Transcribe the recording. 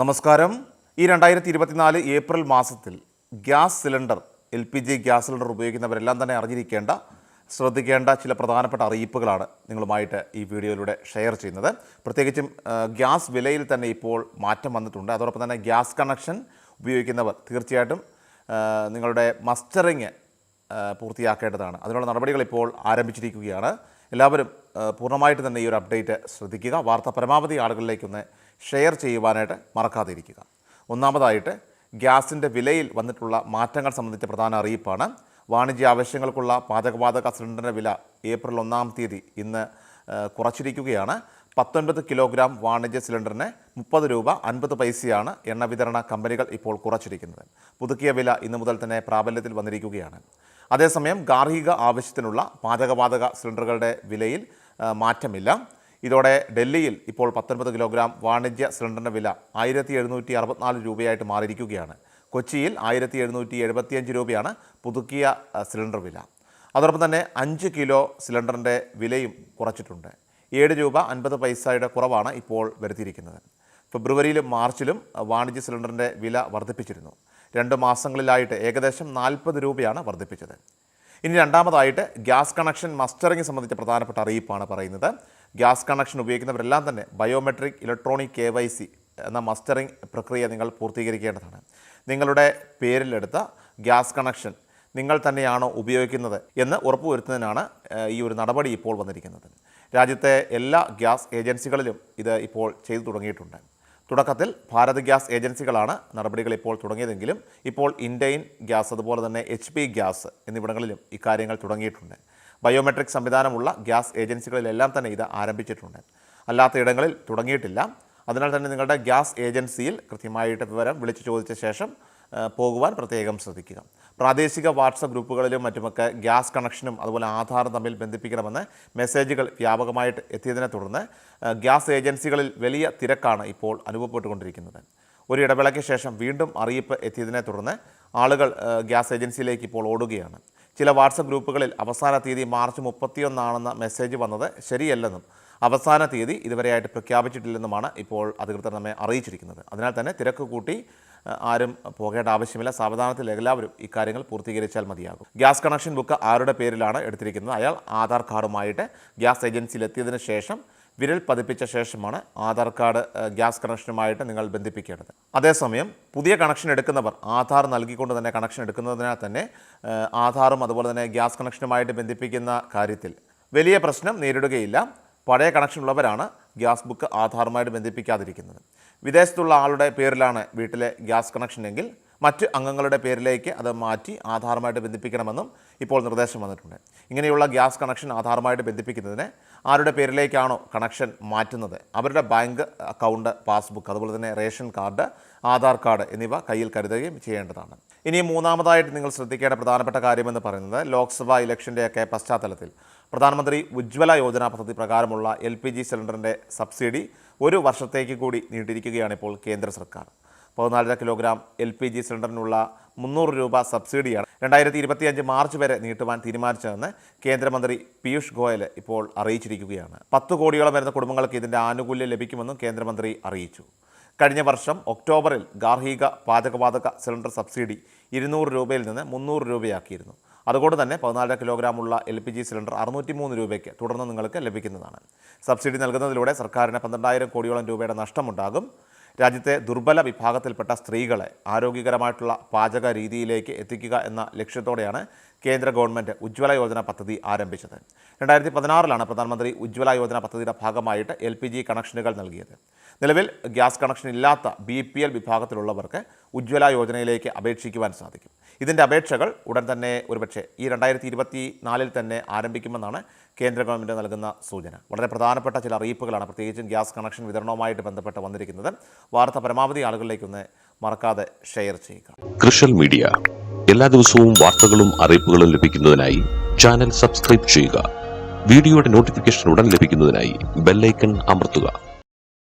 നമസ്കാരം. ഈ രണ്ടായിരത്തി ഇരുപത്തിനാല് ഏപ്രിൽ മാസത്തിൽ gas cylinder L P G gas cylinder ഉപയോഗിക്കുന്നവരെല്ലാം തന്നെ അറിഞ്ഞിരിക്കേണ്ട ശ്രദ്ധിക്കേണ്ട ചില പ്രധാനപ്പെട്ട അറിയിപ്പുകളാണ് നിങ്ങളുമായിട്ട് ഈ വീഡിയോയിലൂടെ ഷെയർ ചെയ്യുന്നത്. പ്രത്യേകിച്ചും ഗ്യാസ് വിലയിൽ തന്നെ ഇപ്പോൾ മാറ്റം വന്നിട്ടുണ്ട്. അതോടൊപ്പം തന്നെ ഗ്യാസ് കണക്ഷൻ ഉപയോഗിക്കുന്നവർ തീർച്ചയായിട്ടും നിങ്ങളുടെ മസ്റ്ററിങ് പൂർത്തിയാക്കേണ്ടതാണ്. അതിനുള്ള നടപടികൾ ഇപ്പോൾ ആരംഭിച്ചിരിക്കുകയാണ്. എല്ലാവരും പൂർണമായിട്ട് തന്നെ ഈ ഒരു അപ്ഡേറ്റ് ശ്രദ്ധിക്കുക. വാർത്ത പരമാവധി ആളുകളിലേക്കൊന്ന് ഷെയർ ചെയ്യുവാനായിട്ട് മറക്കാതിരിക്കുക. ഒന്നാമതായിട്ട് ഗ്യാസിന്റെ വിലയിൽ വന്നിട്ടുള്ള മാറ്റങ്ങൾ സംബന്ധിച്ച പ്രധാന അറിയിപ്പാണ്. വാണിജ്യ ആവശ്യങ്ങൾക്കുള്ള പാചകവാതക സിലിണ്ടറിന്റെ വില ഏപ്രിൽ ഒന്നാം തീയതി ഇന്ന് കുറച്ചിരിക്കുകയാണ്. പത്തൊൻപത് കിലോഗ്രാം വാണിജ്യ സിലിണ്ടറിന് മുപ്പത് രൂപ അൻപത് പൈസയാണ് എണ്ണ വിതരണ കമ്പനികൾ ഇപ്പോൾ കുറച്ചിരിക്കുന്നത്. പുതുക്കിയ വില ഇന്നു മുതൽ തന്നെ പ്രാബല്യത്തിൽ വന്നിരിക്കുകയാണ്. അതേസമയം ഗാർഹിക ആവശ്യത്തിനുള്ള പാചകവാതക സിലിണ്ടറുകളുടെ വിലയിൽ മാറ്റമില്ല. ഇതോടെ ഡൽഹിയിൽ ഇപ്പോൾ പത്തൊൻപത് കിലോഗ്രാം വാണിജ്യ സിലിണ്ടറിന്റെ വില ആയിരത്തി എഴുന്നൂറ്റി അറുപത്തിനാല് രൂപയായിട്ട് മാറിയിരിക്കുകയാണ്. കൊച്ചിയിൽ ആയിരത്തി എഴുന്നൂറ്റി എഴുപത്തിയഞ്ച് രൂപയാണ് പുതുക്കിയ സിലിണ്ടർ വില. അതോടൊപ്പം തന്നെ അഞ്ച് കിലോ സിലിണ്ടറിന്റെ വിലയും കുറച്ചിട്ടുണ്ട്. ഏഴ് രൂപ അൻപത് പൈസയുടെ കുറവാണ് ഇപ്പോൾ വരുത്തിയിരിക്കുന്നത്. ഫെബ്രുവരിയിലും മാർച്ചിലും വാണിജ്യ സിലിണ്ടറിന്റെ വില വർദ്ധിപ്പിച്ചിരുന്നു. രണ്ട് മാസങ്ങളിലായിട്ട് ഏകദേശം നാൽപ്പത് രൂപയാണ് വർദ്ധിപ്പിച്ചത്. ഇനി രണ്ടാമതായിട്ട് ഗ്യാസ് കണക്ഷൻ മസ്റ്ററിംഗ് സംബന്ധിച്ച പ്രധാനപ്പെട്ട അറിയിപ്പാണ് പറയുന്നത്. ഗ്യാസ് കണക്ഷൻ ഉപയോഗിക്കുന്നവരെല്ലാം തന്നെ biometric electronic K Y C എന്ന മസ്റ്ററിംഗ് പ്രക്രിയ നിങ്ങൾ പൂർത്തീകരിക്കേണ്ടതാണ്. നിങ്ങളുടെ പേരിലെടുത്ത ഗ്യാസ് കണക്ഷൻ നിങ്ങൾ തന്നെയാണോ ഉപയോഗിക്കുന്നത് എന്ന് ഉറപ്പുവരുത്തുന്നതിനാണ് ഈ ഒരു നടപടി ഇപ്പോൾ വന്നിരിക്കുന്നത്. രാജ്യത്തെ എല്ലാ ഗ്യാസ് ഏജൻസികളിലും ഇത് ഇപ്പോൾ ചെയ്തു തുടങ്ങിയിട്ടുണ്ട്. തുടക്കത്തിൽ ഭാരത് ഗ്യാസ് ഏജൻസികളാണ് നടപടികൾ ഇപ്പോൾ തുടങ്ങിയതെങ്കിലും ഇപ്പോൾ ഇൻഡെയിൻ ഗ്യാസ് അതുപോലെ തന്നെ എച്ച് പി ഗ്യാസ് എന്നിവിടങ്ങളിലും ഇക്കാര്യങ്ങൾ തുടങ്ങിയിട്ടുണ്ട്. ബയോമെട്രിക് സംവിധാനമുള്ള ഗ്യാസ് ഏജൻസികളിലെല്ലാം തന്നെ ഇത് ആരംഭിച്ചിട്ടുണ്ട്. അല്ലാത്ത ഇടങ്ങളിൽ തുടങ്ങിയിട്ടില്ല. അതിനാൽ തന്നെ നിങ്ങളുടെ ഗ്യാസ് ഏജൻസിയിൽ കൃത്യമായിട്ട് വിവരം വിളിച്ചു ചോദിച്ച ശേഷം പോകുവാൻ പ്രത്യേകം ശ്രദ്ധിക്കുക. പ്രാദേശിക വാട്സപ്പ് ഗ്രൂപ്പുകളിലും മറ്റുമൊക്കെ ഗ്യാസ് കണക്ഷനും അതുപോലെ ആധാറും തമ്മിൽ ബന്ധിപ്പിക്കണമെന്ന് മെസ്സേജുകൾ വ്യാപകമായിട്ട് എത്തിയതിനെ തുടർന്ന് ഗ്യാസ് ഏജൻസികളിൽ വലിയ തിരക്കാണ് ഇപ്പോൾ അനുഭവപ്പെട്ടുകൊണ്ടിരിക്കുന്നത്. ഒരു ഇടവേളയ്ക്ക് ശേഷം വീണ്ടും അറിയിപ്പ് എത്തിയതിനെ തുടർന്ന് ആളുകൾ ഗ്യാസ് ഏജൻസിയിലേക്ക് ഇപ്പോൾ ഓടുകയാണ്. ചില വാട്സപ്പ് ഗ്രൂപ്പുകളിൽ അവസാന തീയതി മാർച്ച് മുപ്പത്തിയൊന്നാണെന്ന മെസ്സേജ് വന്നത് ശരിയല്ലെന്നും അവസാന തീയതി ഇതുവരെയായിട്ട് പ്രഖ്യാപിച്ചിട്ടില്ലെന്നുമാണ് ഇപ്പോൾ അധികൃതർ നമ്മെ അറിയിച്ചിരിക്കുന്നത്. അതിനാൽ തന്നെ തിരക്ക് കൂട്ടി ആരും പോകേണ്ട ആവശ്യമില്ല. സാവധാനത്തിൽ എല്ലാവരും ഇക്കാര്യങ്ങൾ പൂർത്തീകരിച്ചാൽ മതിയാകും. ഗ്യാസ് കണക്ഷൻ ബുക്ക് ആരുടെ പേരിലാണ് എടുത്തിരിക്കുന്നത്? അയാൾ ആധാർ കാർഡുമായിട്ട് ഗ്യാസ് ഏജൻസിയിൽ എത്തിയതിന് ശേഷം വിരൽ പതിപ്പിച്ച ശേഷമാണ് ആധാർ കാർഡ് ഗ്യാസ് കണക്ഷനുമായിട്ട് നിങ്ങൾ ബന്ധിപ്പിക്കേണ്ടത്. അതേസമയം പുതിയ കണക്ഷൻ എടുക്കുന്നവർ ആധാർ നൽകിക്കൊണ്ട് തന്നെ കണക്ഷൻ എടുക്കുന്നതിനാൽ തന്നെ ആധാറും അതുപോലെ തന്നെ ഗ്യാസ് കണക്ഷനുമായിട്ട് ബന്ധിപ്പിക്കുന്ന കാര്യത്തിൽ വലിയ പ്രശ്നം നേരിടുകയില്ല. പഴയ കണക്ഷൻ ഉള്ളവരാണ് ഗ്യാസ് ബുക്ക് ആധാറുമായിട്ട് ബന്ധിപ്പിക്കാതിരിക്കുന്നത്. വിദേശത്തുള്ള ആളുടെ പേരിലാണ് വീട്ടിലെ ഗ്യാസ് കണക്ഷൻ എങ്കിൽ മറ്റ് അംഗങ്ങളുടെ പേരിലേക്ക് അത് മാറ്റി ആധാറുമായിട്ട് ബന്ധിപ്പിക്കണമെന്നും ഇപ്പോൾ നിർദ്ദേശം വന്നിട്ടുണ്ട്. ഇങ്ങനെയുള്ള ഗ്യാസ് കണക്ഷൻ ആധാറുമായിട്ട് ബന്ധിപ്പിക്കുന്നതിന് ആരുടെ പേരിലേക്കാണോ കണക്ഷൻ മാറ്റുന്നത്? അവരുടെ ബാങ്ക് അക്കൗണ്ട് പാസ്ബുക്ക് അതുപോലെ തന്നെ റേഷൻ കാർഡ് ആധാർ കാർഡ് എന്നിവ കയ്യിൽ കരുതുകയും ചെയ്യേണ്ടതാണ്. ഇനി മൂന്നാമതായിട്ട് നിങ്ങൾ ശ്രദ്ധിക്കേണ്ട പ്രധാനപ്പെട്ട കാര്യമെന്ന് പറയുന്നത് ലോക്സഭാ ഇലക്ഷന്റെയൊക്കെ പശ്ചാത്തലത്തിൽ പ്രധാനമന്ത്രി ഉജ്ജ്വല യോജന പദ്ധതി പ്രകാരമുള്ള എൽ പി ജി സിലിണ്ടറിന്റെ സബ്സിഡി ഒരു വർഷത്തേക്ക് കൂടി നീട്ടിയിരിക്കുകയാണ് ഇപ്പോൾ കേന്ദ്ര സർക്കാർ. പതിനാലര കിലോഗ്രാം എൽ പി ജി സിലിണ്ടറിനുള്ള മുന്നൂറ് രൂപ സബ്സിഡിയാണ് രണ്ടായിരത്തി ഇരുപത്തിയഞ്ച് മാർച്ച് വരെ നീട്ടുവാൻ തീരുമാനിച്ചതെന്ന് കേന്ദ്രമന്ത്രി പീയൂഷ് ഗോയൽ ഇപ്പോൾ അറിയിച്ചിരിക്കുകയാണ്. പത്ത് കോടിയോളം വരുന്ന കുടുംബങ്ങൾക്ക് ഇതിന്റെ ആനുകൂല്യം ലഭിക്കുമെന്നും കേന്ദ്രമന്ത്രി അറിയിച്ചു. കഴിഞ്ഞ വർഷം ഒക്ടോബറിൽ ഗാർഹിക പാചകവാതക സിലിണ്ടർ സബ്സിഡി ഇരുന്നൂറ് രൂപയിൽ നിന്ന് മുന്നൂറ് രൂപയാക്കിയിരുന്നു. അതുകൊണ്ട് തന്നെ പതിനാലര കിലോഗ്രാമുള്ള എൽ പി ജി സിലിണ്ടർ അറുന്നൂറ്റി മൂന്ന് രൂപയ്ക്ക് തുടർന്ന് നിങ്ങൾക്ക് ലഭിക്കുന്നതാണ്. സബ്സിഡി നൽകുന്നതിലൂടെ സർക്കാരിന് പന്ത്രണ്ടായിരം കോടിയോളം രൂപയുടെ നഷ്ടമുണ്ടാകും. രാജ്യത്തെ ദുർബല വിഭാഗത്തിൽപ്പെട്ട സ്ത്രീകളെ ആരോഗ്യകരമായിട്ടുള്ള പാചക രീതിയിലേക്ക് എത്തിക്കുക എന്ന ലക്ഷ്യത്തോടെയാണ് കേന്ദ്ര ഗവൺമെന്റ് ഉജ്ജ്വല യോജന പദ്ധതി ആരംഭിച്ചത്. രണ്ടായിരത്തി പതിനാറിലാണ് പ്രധാനമന്ത്രി ഉജ്ജ്വല യോജന പദ്ധതിയുടെ ഭാഗമായിട്ട് എൽ പി ജി കണക്ഷനുകൾ നൽകിയത്. നിലവിൽ ഗ്യാസ് കണക്ഷൻ ഇല്ലാത്ത ബി പി എൽ വിഭാഗത്തിലുള്ളവർക്ക് ഉജ്ജ്വല യോജനയിലേക്ക് അപേക്ഷിക്കുവാൻ സാധിക്കും. ഇതിന്റെ അപേക്ഷകൾ ഉടൻ തന്നെ ഒരുപക്ഷെ ഈ രണ്ടായിരത്തി ഇരുപത്തി നാലിൽ തന്നെ ആരംഭിക്കുമെന്നാണ് കേന്ദ്ര ഗവൺമെന്റ് നൽകുന്ന സൂചന. വളരെ പ്രധാനപ്പെട്ട ചില അറിയിപ്പുകളാണ് പ്രത്യേകിച്ചും ഗ്യാസ് കണക്ഷൻ വിതരണവുമായിട്ട് ബന്ധപ്പെട്ട് വന്നിരിക്കുന്നത്. വാർത്ത പരമാവധി ആളുകളിലേക്കൊന്ന് മറക്കാതെ ഷെയർ ചെയ്യുക. കൃഷൽ മീഡിയ. എല്ലാ ദിവസവും വാർത്തകളും അറിയിപ്പുകളും ലഭിക്കുന്നതിനായി ചാനൽ സബ്സ്ക്രൈബ് ചെയ്യുക. വീഡിയോയുടെ നോട്ടിഫിക്കേഷൻ ഉടൻ ലഭിക്കുന്നതിനായി ബെല്ലൈക്കൺ അമർത്തുക.